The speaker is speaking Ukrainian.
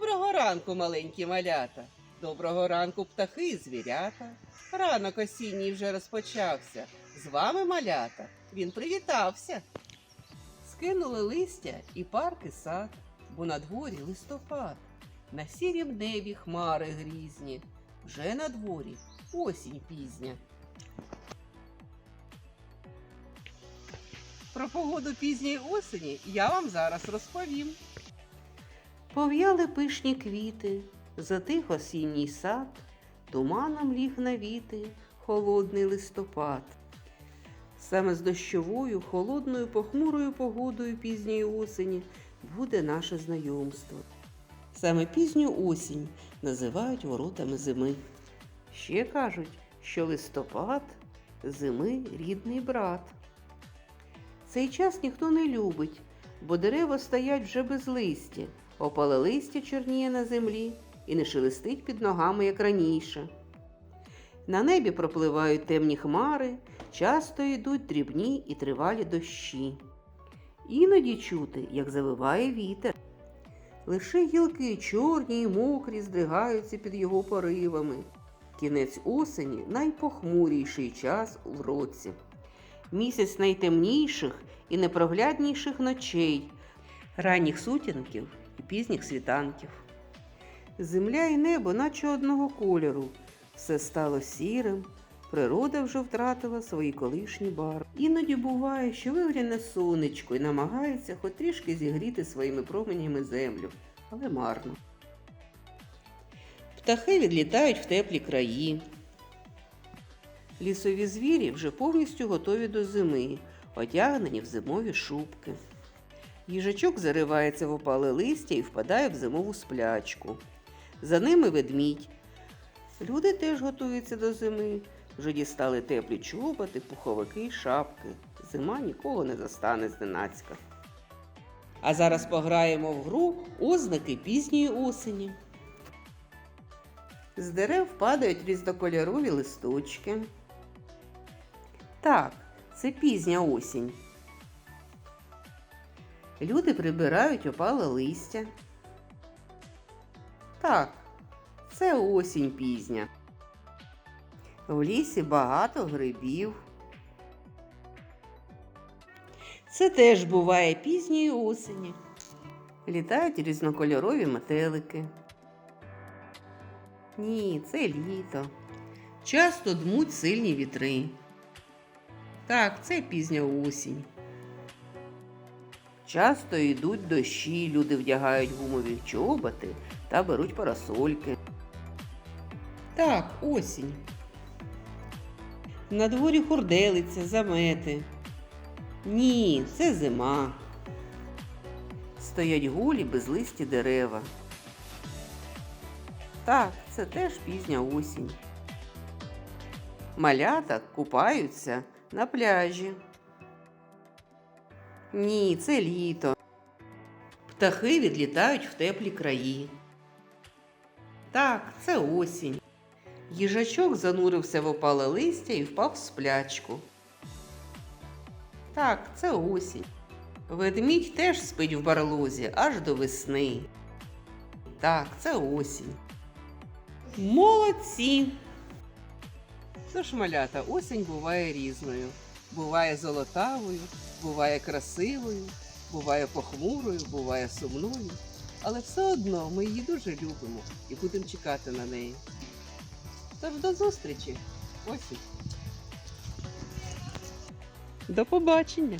Доброго ранку, маленькі малята. Доброго ранку, птахи і звірята. Ранок осінній вже розпочався. З вами малята. Він привітався. Скинули листя і парк і сад, бо на дворі листопад. На сірім небі хмари грізні. Вже на дворі осінь пізня. Про погоду пізньої осені я вам зараз розповім. Пов'яли пишні квіти, затих осінній сад, туманом ліг навіти холодний листопад. Саме з дощовою, холодною, похмурою погодою пізньої осені буде наше знайомство. Саме пізню осінь називають воротами зими. Ще кажуть, що листопад зими рідний брат. Цей час ніхто не любить, бо дерева стоять вже без листя, опале листя чорніє на землі і не шелестить під ногами, як раніше. На небі пропливають темні хмари, часто йдуть дрібні і тривалі дощі. Іноді чути, як завиває вітер. Лише гілки чорні й мокрі здригаються під його поривами. Кінець осені найпохмуріший час в році. Місяць найтемніших і непроглядніших ночей, ранніх сутінків і пізніх світанків. Земля і небо, наче одного кольору, все стало сірим, природа вже втратила свої колишні барви. Іноді буває, що вигляне сонечко і намагається хоч трішки зігріти своїми променями землю, але марно. Птахи відлітають в теплі краї. Лісові звірі вже повністю готові до зими, одягнені в зимові шубки. Їжачок заривається в опале листя і впадає в зимову сплячку. За ними ведмідь. Люди теж готуються до зими. Вже дістали теплі чоботи, пуховики й шапки. Зима нікого не застане зненацька. А зараз пограємо в гру ознаки пізньої осені. З дерев падають різнокольорові листочки. Так, це пізня осінь. Люди прибирають опале листя. Так, це осінь пізня. В лісі багато грибів. Це теж буває пізньої осені. Літають різнокольорові метелики. Ні, це літо. Часто дмуть сильні вітри. Так, це пізня осінь. Часто йдуть дощі, люди вдягають гумові чоботи та беруть парасольки. Так, осінь. На дворі хурделиться, замети. Ні, це зима. Стоять голі безлисті дерева. Так, це теж пізня осінь. Малята купаються на пляжі. Ні, це літо. Птахи відлітають в теплі краї. Так, це осінь. Їжачок занурився в опале листя і впав в сплячку. Так, це осінь. Ведмідь теж спить в барлозі аж до весни. Так, це осінь. Молодці! Тож, малята, осінь буває різною. Буває золотавою, буває красивою, буває похмурою, буває сумною. Але все одно ми її дуже любимо і будемо чекати на неї. Тож до зустрічі! Осінь! До побачення!